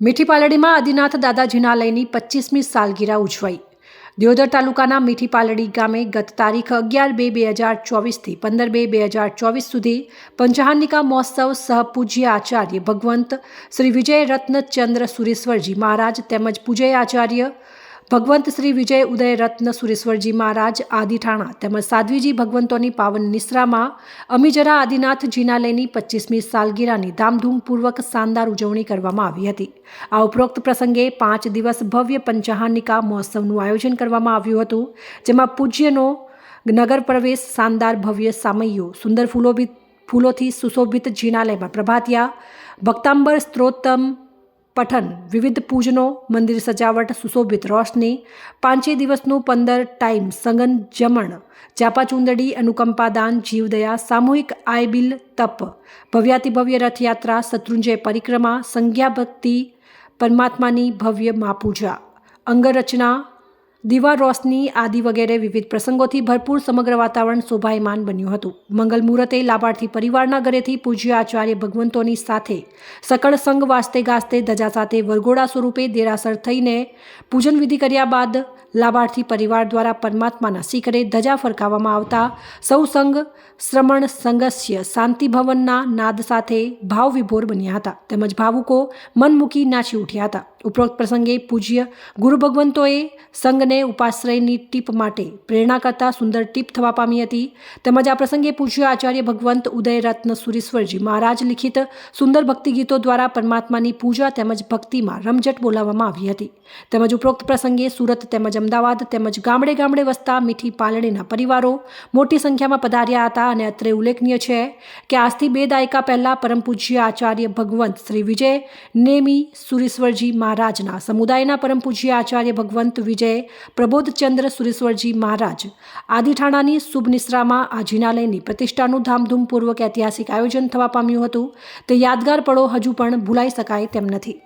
મીઠી પાલડીમાં આદિનાથ દાદા જિનાલયની પચીસમી સાલગીરા ઉજવાઈ. દિયોદર તાલુકાના મીઠી પાલડી ગામે ગત તારીખ અગિયાર બે બે હજાર ચોવીસથી પંદર બે બે હજાર ચોવીસ સુધી પંચહાનિકા મહોત્સવ સહપૂજ્ય આચાર્ય ભગવંત શ્રી વિજય રત્નચંદ્ર સુરેશ્વરજી મહારાજ તેમજ પૂજ્ય આચાર્ય ભગવંત શ્રી વિજય ઉદય રત્ન સુરેશ્વરજી મહારાજ આદિઠાણા તેમજ સાધ્વીજી ભગવંતોની પાવન નિશ્રામાં અમીજરા આદિનાથ જિનાલયની પચીસમી સાલગીરાની ધામધૂમપૂર્વક શાનદાર ઉજવણી કરવામાં આવી હતી. આ ઉપરોક્ત પ્રસંગે પાંચ દિવસ ભવ્ય પંચહાનિકા મહોત્સવનું આયોજન કરવામાં આવ્યું હતું, જેમાં પૂજ્યનો નગર પ્રવેશ શાનદાર ભવ્ય સામૈયો, સુંદર ફૂલોભિત ફૂલોથી સુશોભિત જીનાલયમાં પ્રભાતિયા, ભક્તાંબર સ્ત્રોતમ પઠન, વિવિધ પૂજનો, મંદિર સજાવટ, સુશોભિત રોશની, પાંચે દિવસનું પંદર ટાઈમ સંગન જમણ ચાપાચુંદડી અનુકંપાદાન, જીવદયા, સામૂહિક આયબિલ તપ, ભવ્યાતિભવ્ય રથયાત્રા, શત્રુંજય પરિક્રમા સંજ્ઞા ભક્તિ પરમાત્માની ભવ્ય મહાપૂજા, અંગરચના દીવા રોશની આદિ વગેરે વિવિધ પ્રસંગોથી ભરપૂર સમગ્ર વાતાવરણ શોભાયમાન બન્યું હતું. મંગલ મુહૂર્તે લાભાર્થી પરિવારના ઘરેથી પૂજ્ય આચાર્ય ભગવંતોની સાથે સકળ સંઘ વાસ્તે ગાસ્તે ધજા સાથે વરઘોડા સ્વરૂપે દેરાસર થઈને પૂજન વિધિ કર્યા બાદ લાભાર્થી પરિવાર દ્વારા પરમાત્માના શિખરે ધજા ફરકાવવામાં આવતા સૌ સંઘ શ્રમણ સંગસ્ય શાંતિ ભવનના નાદ સાથે ભાવ વિભોર બન્યા હતા. તેમજ ભાવુકો મન મૂકી નાચી ઉઠ્યા હતા. ઉપરોક્ત પ્રસંગે પૂજ્ય ગુરુ ભગવંતોએ સંઘને ઉપાશ્રયની ટીપ માટે પ્રેરણા કરતા સુંદર ટીપ થવા પામી હતી. તેમજ આ પ્રસંગે પૂજ્ય આચાર્ય ભગવંત ઉદય રત્ન સુરેશ્વરજી મહારાજ લિખિત સુંદર ભક્તિ ગીતો દ્વારા પરમાત્માની પૂજા તેમજ ભક્તિમાં રમઝટ બોલાવવામાં આવી હતી. તેમજ ઉપરોક્ત પ્રસંગે સુરત તેમજ અમદાવાદ તેમજ ગામડે ગામડે વસતા મીઠી પાલણીના પરિવારો મોટી સંખ્યામાં પધાર્યા હતા અને અત્રે ઉલ્લેખનીય છે કે આજથી બે દાયકા પહેલાં પરમ પૂજ્ય આચાર્ય ભગવંત શ્રી વિજય, નેમી, સુરેશ્વરજી મહારાજના સમુદાયના પરમ પૂજ્ય આચાર્ય ભગવંત વિજય પ્રબોધચંદ્ર સુરેશ્વરજી મહારાજ, આદિઠાણાની શુભ નિશ્રામાં આ જિનાલયની પ્રતિષ્ઠાનું ધામધૂમપૂર્વક ઐતિહાસિક આયોજન થવા પામ્યું હતું. તે યાદગાર પળો હજુ પણ ભૂલાઈ શકાય તેમ નથી.